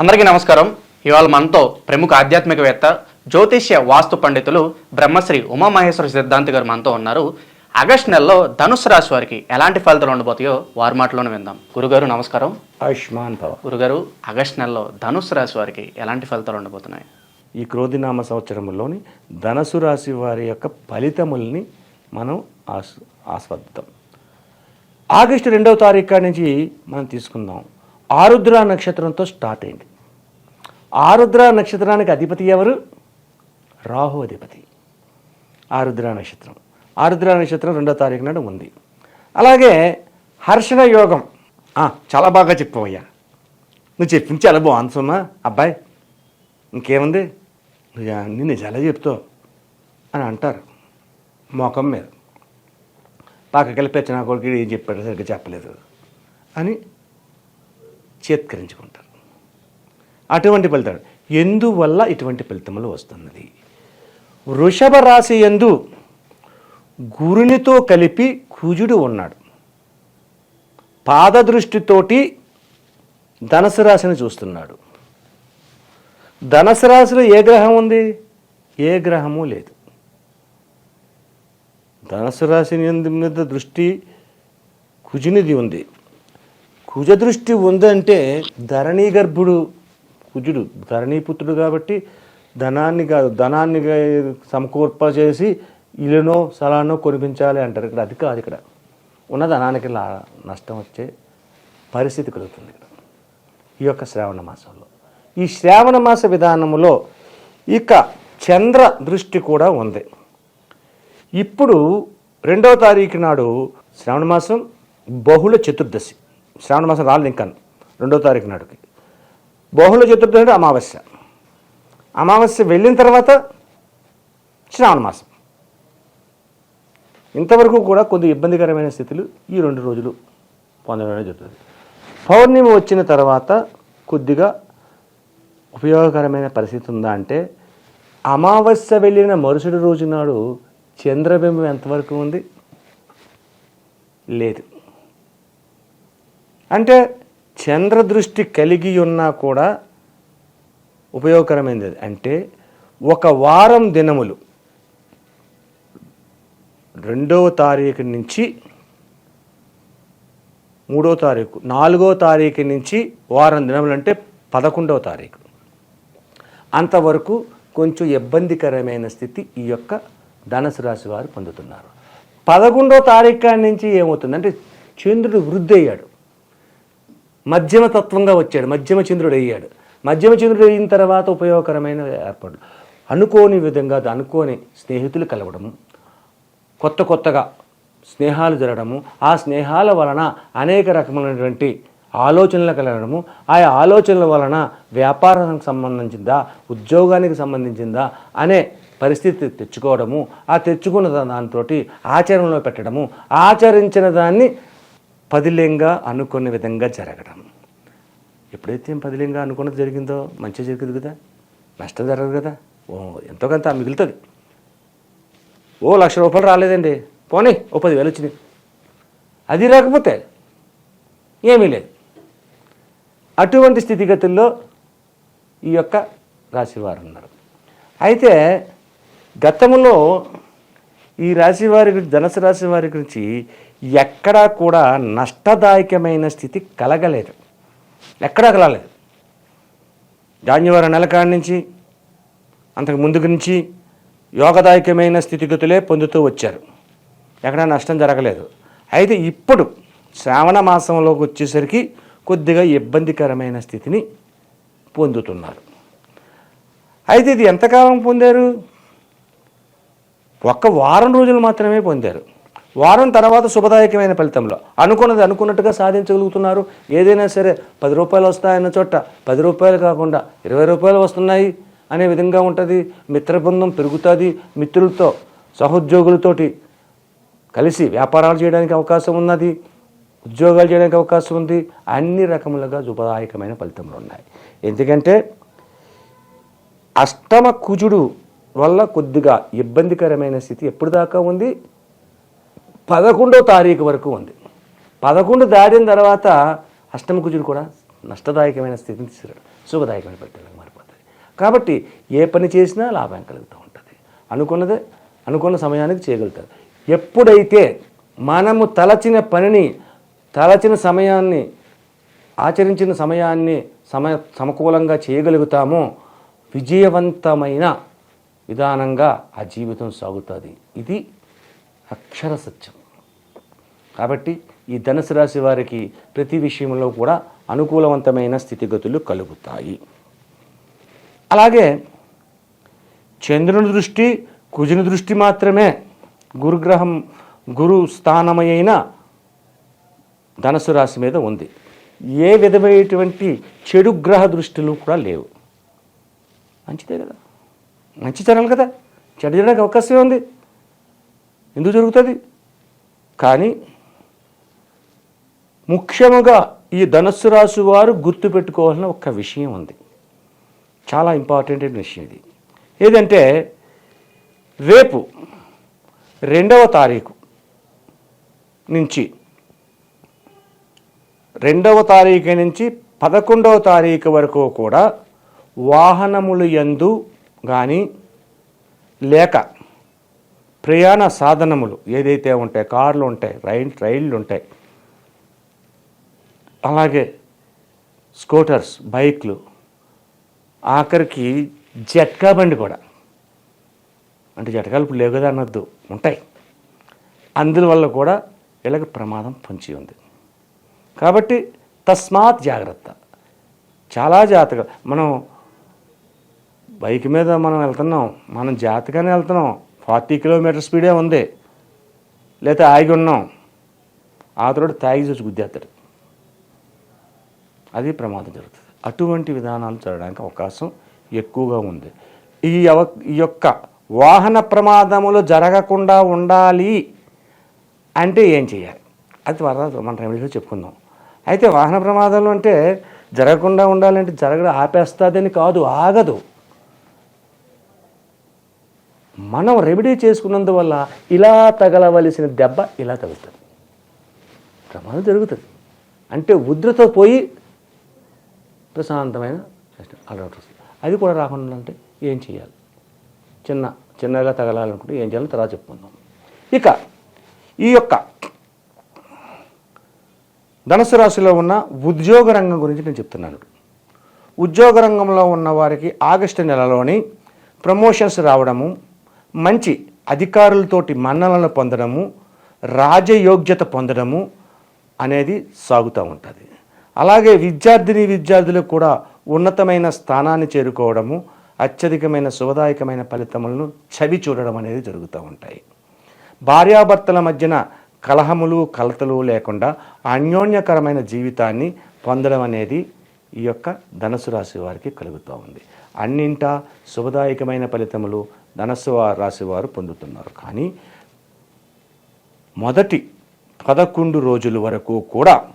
అందరికీ నమస్కారం. ఇవాళ మనతో ప్రముఖ ఆధ్యాత్మికవేత్త జ్యోతిష్య వాస్తు పండితులు బ్రహ్మశ్రీ ఉమామహేశ్వర సిద్ధాంతి గారు మనతో ఉన్నారు. ఆగస్ట్ నెలలో ధనుసు రాశి వారికి ఎలాంటి ఫలితాలు ఉండబోతాయో వారి మాటలోనే విందాం. గురుగారు నమస్కారం. ఆయుష్మాన్ భవ. గురుగారు ఆగస్ట్ నెలలో ధనుసు రాశి వారికి ఎలాంటి ఫలితాలు ఉండబోతున్నాయి? ఈ క్రోధినామ సంవత్సరంలోని ధనసు రాశి వారి యొక్క ఫలితముల్ని మనం ఆస్ ఆస్వాదిద్దాం. ఆగస్టు రెండవ తారీఖు నుంచి మనం తీసుకుందాం. ఆరుద్ర నక్షత్రంతో స్టార్ట్ అయింది. ఆరుద్ర నక్షత్రానికి అధిపతి ఎవరు? రాహు అధిపతి. ఆరుద్ర నక్షత్రం. ఆరుద్ర నక్షత్రం రెండో తారీఖు నాడు ఉంది. అలాగే హర్షణ యోగం. చాలా బాగా చెప్పవయ్యా. నువ్వు చెప్పింది చాలా బాగుంది సుమా అబ్బాయి ఇంకేముంది? నువ్వు అన్ని నిజాలే చెప్తావు అని అంటారు. మొఖం మీద. పక్కకెళ్ళి పెచ్చిన కొడుకు ఏం చెప్పాడు సరిగ్గా చెప్పలేదు అని చేత్కరించుకుంటారు. అటువంటి ఫలితాలు. ఎందువల్ల ఇటువంటి ఫలితములు వస్తున్నది? వృషభ రాశి ఎందు గురునితో కలిపి కుజుడు ఉన్నాడు. పాదదృష్టితోటి ధనసు రాశిని చూస్తున్నాడు. ధనసు రాశిలో ఏ గ్రహం ఉంది? ఏ గ్రహము లేదు. ధనసు రాశిని ఎందు మీద దృష్టి కుజునిది ఉంది. కుజదృష్టి ఉందంటే ధరణీ గర్భుడు కుజుడు ధరణీపుత్రుడు కాబట్టి ధనాన్ని కాదు ధనాన్ని సమకూర్ప చేసి ఇల్లునో స్థలాన్నో కొనిపించాలి అంటారు ఇక్కడ. అది కాదు ఇక్కడ. ఉన్న ధనానికి నష్టం వచ్చే పరిస్థితి కలుగుతుంది ఇక్కడ. ఈ యొక్క శ్రావణ మాసంలో. ఈ శ్రావణ మాస విధానములో ఇక చంద్ర దృష్టి కూడా ఉంది. ఇప్పుడు రెండవ తారీఖు నాడు శ్రావణ మాసం బహుళ చతుర్దశి. శ్రావణ మాసం రాలేదు ఇంకా రెండవ తారీఖు నాడుకి బహుళ చతుర్థి అంటే అమావాస్య. అమావాస్య వెళ్ళిన తర్వాత శ్రావణ మాసం. ఇంతవరకు కూడా కొద్ది ఇబ్బందికరమైన స్థితులు ఈ రెండు రోజులు పొందడం అనేది జరుగుతుంది. పౌర్ణమి వచ్చిన తర్వాత కొద్దిగా ఉపయోగకరమైన పరిస్థితి ఉందా అంటే అమావాస్య వెళ్ళిన మరుసటి రోజు నాడు చంద్రబింబం ఎంతవరకు ఉంది? లేదు. అంటే చంద్రదృష్టి కలిగి ఉన్నా కూడా ఉపయోగకరమైనది అంటే ఒక వారం దినములు రెండవ తారీఖు నుంచి మూడో తారీఖు నాలుగో తారీఖు నుంచి వారం దినములు అంటే పదకొండవ తారీఖు. అంతవరకు కొంచెం ఇబ్బందికరమైన స్థితి ఈ యొక్క ధనుసు రాశి వారు పొందుతున్నారు. పదకొండో తారీఖు నుంచి ఏమవుతుంది అంటే చంద్రుడు వృద్ధి అయ్యాడు. మధ్యమ తత్వంగా వచ్చాడు మధ్యమ చంద్రుడు అయ్యాడు. మధ్యమ చంద్రుడు అయిన తర్వాత ఉపయోగకరమైన ఏర్పాట్లు. అనుకోని విధంగా అనుకోని స్నేహితులు కలవడము కొత్త కొత్తగా స్నేహాలు జరగడము ఆ స్నేహాల వలన అనేక రకమైనటువంటి ఆలోచనలు కలగడము ఆ ఆలోచనల వలన వ్యాపారానికి సంబంధించిందా ఉద్యోగానికి సంబంధించిందా అనే పరిస్థితి తెచ్చుకోవడము ఆ తెచ్చుకున్న దాంతో ఆచరణలో పెట్టడము ఆచరించిన దాన్ని పదిలేంగా అనుకున్న విధంగా జరగడం. ఎప్పుడైతే పదిలేంగా అనుకున్నది జరిగిందో మంచి జరిగింది కదా? నష్టం జరగదు కదా? ఓ ఎంతో కొంత మిగులుతుంది. ఓ లక్ష రూపాయలు రాలేదండి. పోనీ ఓ పదివేలు వచ్చినాయి. అది రాకపోతే ఏమీ లేదు. అటువంటి స్థితిగతుల్లో ఈ యొక్క రాశివారు ఉన్నారు. అయితే గతంలో ఈ రాశి వారి గురించి ధనుసు రాశి వారి గురించి ఎక్కడా కూడా నష్టదాయకమైన స్థితి కలగలేదు. ఎక్కడా కలగలేదు. జాన్యువారి నెల కాడి నుంచి అంతకు ముందు నుంచి యోగదాయకమైన స్థితిగతులే పొందుతూ వచ్చారు. ఎక్కడా నష్టం జరగలేదు. అయితే ఇప్పుడు శ్రావణ మాసంలోకి వచ్చేసరికి కొద్దిగా ఇబ్బందికరమైన స్థితిని పొందుతున్నారు. అయితే ఇది ఎంతకాలం పొందారు? ఒక్క వారం రోజులు మాత్రమే పొందారు. వారం తర్వాత శుభదాయకమైన ఫలితంలో. అనుకున్నది అనుకున్నట్టుగా సాధించగలుగుతున్నారు. ఏదైనా సరే పది రూపాయలు వస్తాయన్న చోట పది రూపాయలు కాకుండా ఇరవై రూపాయలు వస్తున్నాయి అనే విధంగా ఉంటుంది. మిత్రబృందం పెరుగుతుంది. మిత్రులతో సహోద్యోగులతోటి కలిసి వ్యాపారాలు చేయడానికి అవకాశం ఉన్నది. ఉద్యోగాలు చేయడానికి అవకాశం ఉంది. అన్ని రకములుగా శుభదాయకమైన ఫలితములు ఉన్నాయి. ఎందుకంటే అష్టమ కుజుడు వల్ల కొద్దిగా ఇబ్బందికరమైన స్థితి ఎప్పుడు దాకా ఉంది? పదకొండో తారీఖు వరకు ఉంది. పదకొండు దాటిన తర్వాత అష్టమ కుజుడు కూడా నష్టదాయకమైన స్థితిని తీసుకురాడు. సుఖదాయకమైన పరిస్థితులకు మారిపోతుంది కాబట్టి ఏ పని చేసినా లాభం కలుగుతూ ఉంటుంది. అనుకున్నదే అనుకున్న సమయానికి చేయగలుగుతారు. ఎప్పుడైతే మనము తలచిన పనిని తలచిన సమయాన్ని ఆచరించిన సమయాన్ని సమ సమకూలంగా చేయగలుగుతామో విజయవంతమైన విధానంగా ఆ జీవితం సాగుతుంది. ఇది అక్షర సత్యం. కాబట్టి ఈ ధనుసు రాశి వారికి ప్రతి విషయంలో కూడా అనుకూలవంతమైన స్థితిగతులు కలుగుతాయి. అలాగే చంద్రుని దృష్టి కుజుని దృష్టి మాత్రమే గురుగ్రహం గురు స్థానమైన ధనస్సు రాశి మీద ఉంది. ఏ విధమైనటువంటి చెడు గ్రహ దృష్టిలు కూడా లేవు. మంచిదే కదా? మంచి జరగాలి కదా? చెడు జరగడానికి అవకాశమే ఉంది. ఎందుకు జరుగుతుంది? కానీ ముఖ్యముగా ఈ ధనస్సు రాశి వారు గుర్తుపెట్టుకోవాల్సిన ఒక విషయం ఉంది. చాలా ఇంపార్టెంట్ అయిన విషయం ఇది. ఏదంటే రేపు రెండవ తారీఖు నుంచి రెండవ తారీఖు నుంచి పదకొండవ తారీఖు వరకు కూడా వాహనములు ఎందు కానీ లేక ప్రయాణ సాధనములు ఏదైతే ఉంటాయి కార్లు ఉంటాయి రైల్ రైళ్ళు ఉంటాయి. అలాగే స్కూటర్స్ బైక్లు ఆఖరికి జట్కా బండి కూడా. అంటే జటకాలు ఇప్పుడు లేవు కదా అన్నద్దు ఉంటాయి. అందువల్ల కూడా వీళ్ళకి ప్రమాదం పొంచి ఉంది. కాబట్టి తస్మాత్ జాగ్రత్త. చాలా జాగ్రత్తగా మనం బైక్ మీద మనం వెళ్తున్నాం మనం జాగ్రత్తగానే వెళ్తున్నాం ఫార్టీ కిలోమీటర్ స్పీడే ఉంది. లేకపోతే ఆగి ఉన్నాం. ఆ తర్వాత తాగి చూసి గుద్దేస్తాడు అది ప్రమాదం జరుగుతుంది. అటువంటి విధానాలు జరగడానికి అవకాశం ఎక్కువగా ఉంది. ఈ అవ ఈ యొక్క వాహన ప్రమాదములు జరగకుండా ఉండాలి అంటే ఏం చేయాలి? అది తర్వాత మన రెమెడీలో చెప్పుకుందాం. అయితే వాహన ప్రమాదాలు అంటే జరగకుండా ఉండాలంటే జరగడం ఆపేస్తుందని కాదు ఆగదు. మనం రెమెడీ చేసుకున్నందువల్ల ఇలా తగలవలసిన దెబ్బ ఇలా తగులుతుంది. ప్రమాదం జరుగుతుంది. అంటే ఉద్రత పోయి ప్రశాంతమైన అలవాటు వస్తుంది అది కూడా రాకుండా అంటే ఏం చేయాలి చిన్న చిన్నగా తగలాలనుకుంటే ఏం చేయాలో తర్వాత చెప్పుకుందాం. ఇక ఈ యొక్క ధనుసు రాశిలో ఉన్న ఉద్యోగ రంగం గురించి నేను చెప్తున్నాను. ఉద్యోగ రంగంలో ఉన్న వారికి ఆగస్టు నెలలోని ప్రమోషన్స్ రావడము మంచి అధికారులతోటి మన్ననలు పొందడము రాజయోగ్యత పొందడము అనేది సాగుతూ ఉంటుంది. అలాగే విద్యార్థిని విద్యార్థులకు కూడా ఉన్నతమైన స్థానాన్ని చేరుకోవడము అత్యధికమైన శుభదాయకమైన ఫలితములను చవి చూడడం అనేది జరుగుతూ ఉంటాయి. భార్యాభర్తల మధ్యన కలహములు కలతలు లేకుండా అన్యోన్యకరమైన జీవితాన్ని పొందడం అనేది ఈ యొక్క ధనుసు రాశి వారికి కలుగుతూ ఉంది. అన్నింటా శుభదాయకమైన ఫలితములు ధనస్సు వా- రాశి వారు పొందుతున్నారు. కానీ మొదటి పదకొండు రోజుల వరకు కూడా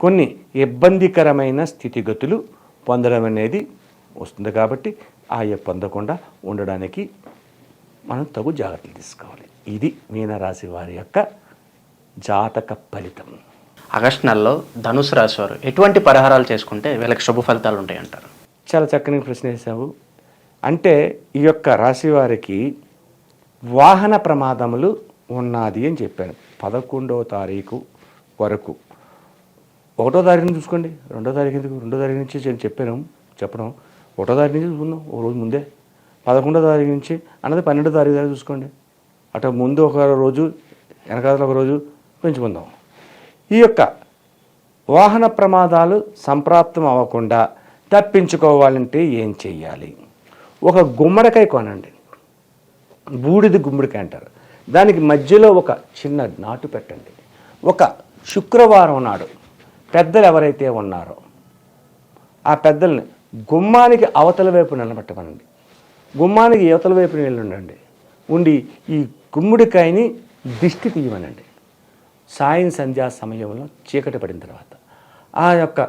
కొన్ని ఇబ్బందికరమైన స్థితిగతులు పొందడం అనేది వస్తుంది కాబట్టి ఆయా పొందకుండా ఉండడానికి మనం తగు జాగ్రత్తలు తీసుకోవాలి. ఇది మీనరాశి వారి యొక్క జాతక ఫలితం. ఆగస్టు నెలలో ధనుసు రాశి వారు ఎటువంటి పరిహారాలు చేసుకుంటే వీళ్ళకి శుభ ఫలితాలు ఉంటాయి అంటారు చాలా చక్కని ప్రశ్న వేశావు. అంటే ఈ యొక్క రాశి వారికి వాహన ప్రమాదములు ఉన్నది అని చెప్పాను. పదకొండవ తారీఖు వరకు. ఒకటో తారీఖు చూసుకోండి. రెండో తారీఖు ఎందుకు? రెండో తారీఖు నుంచి నేను చెప్పాను చెప్పడం ఒకటో తారీఖు నుంచి చూసుకుందాం. ఒక రోజు ముందే. పదకొండో తారీఖు నుంచి అన్నది పన్నెండో తారీఖు దాకా చూసుకోండి. అటు ముందు ఒక రోజు వెనకాల ఒక రోజు పెంచుకుందాం. ఈ యొక్క వాహన ప్రమాదాలు సంప్రాప్తం అవ్వకుండా తప్పించుకోవాలంటే ఏం చెయ్యాలి? ఒక గుమ్మడికాయ కొనండి. బూడిద గుమ్మడికాయ అంటారు. దానికి మధ్యలో ఒక చిన్న నాటు పెట్టండి. ఒక శుక్రవారం నాడు పెద్దలు ఎవరైతే ఉన్నారో ఆ పెద్దల్ని గుమ్మానికి అవతల వైపు నిలబెట్టమనండి. గుమ్మానికి యువతల వైపు నిలబడండి ఉండి ఈ గుమ్మడికాయని దిష్టి తీయమనండి. సాయం సంధ్యా సమయంలో చీకటి పడిన తర్వాత ఆ యొక్క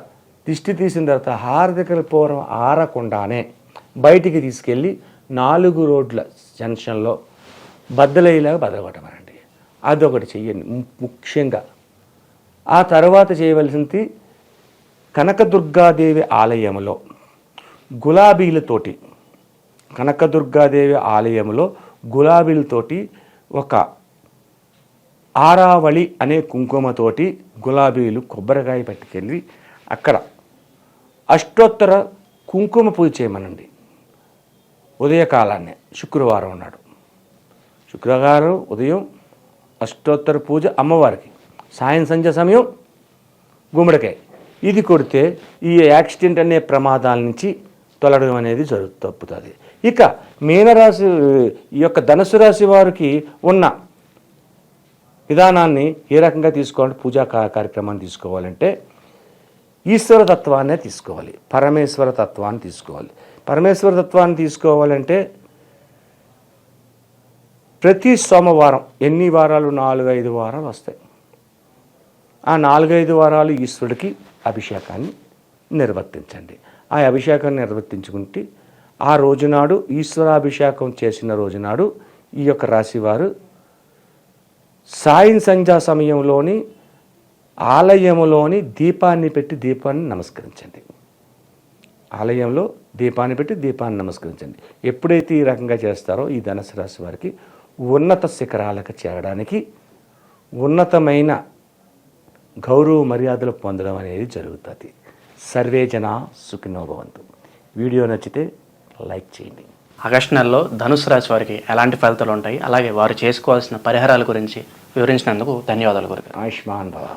దిష్టి తీసిన తర్వాత హారతికల పూర్వం ఆరకుండానే బయటికి తీసుకెళ్ళి నాలుగు రోడ్ల జంక్షన్లో బద్దలయ్యేలాగా బదలగొట్టమనండి అదొకటి చెయ్యండి. ము- ముఖ్యంగా ఆ తర్వాత చేయవలసింది కనకదుర్గాదేవి ఆలయంలో గులాబీలతోటి కనకదుర్గాదేవి ఆలయంలో గులాబీలతోటి ఒక ఆరావళి అనే కుంకుమతోటి గులాబీలు కొబ్బరికాయ పట్టుకెళ్ళి అక్కడ అష్టోత్తర కుంకుమ పూజ చేయమనండి. ఉదయకాలాన్నే శుక్రవారం ఉన్నాడు శుక్రవారం ఉదయం అష్టోత్తర పూజ అమ్మవారికి సాయం సంధ్య సమయం గుమ్మడికాయ. ఇది కొడితే ఈ యాక్సిడెంట్ అనే ప్రమాదాల నుంచి తొలగడం అనేది జరుగు తప్పుతుంది. ఇక మీనరాశి ఈ యొక్క ధనుసు రాశి వారికి ఉన్న విధానాన్ని ఏ రకంగా తీసుకోవాలి పూజా కార్యక్రమాన్ని తీసుకోవాలంటే ఈశ్వర తత్వాన్నే తీసుకోవాలి. పరమేశ్వర తత్వాన్ని తీసుకోవాలి. పరమేశ్వర తత్వాన్ని తీసుకోవాలంటే ప్రతి సోమవారం ఎన్ని వారాలు? నాలుగు ఐదు వారాలు వస్తాయి. ఆ నాలుగైదు వారాలు ఈశ్వరుడికి అభిషేకాన్ని నిర్వర్తించండి. ఆ అభిషేకాన్ని నిర్వర్తించుకుంటే ఆ రోజునాడు ఈశ్వరాభిషేకం చేసిన రోజునాడు ఈ యొక్క రాశివారు సాయం సంధ్యా సమయంలోని ఆలయంలోని దీపాన్ని పెట్టి దీపాన్ని నమస్కరించండి. ఆలయంలో దీపాన్ని పెట్టి దీపాన్ని నమస్కరించండి. ఎప్పుడైతే ఈ రకంగా చేస్తారో ఈ ధనుసు రాశి వారికి ఉన్నత శిఖరాలకు చేరడానికి ఉన్నతమైన గౌరవ మర్యాదలు పొందడం అనేది జరుగుతుంది. సర్వే జన సుఖినో భవంతు. వీడియో నచ్చితే లైక్ చేయండి. ఆగస్టు నెలలో ధనుసు రాశి వారికి ఎలాంటి ఫలితాలు ఉంటాయి? అలాగే వారు చేసుకోవాల్సిన పరిహారాల గురించి వివరించినందుకు ధన్యవాదాలు గురుగారు. ఆయుష్మాన్ భవ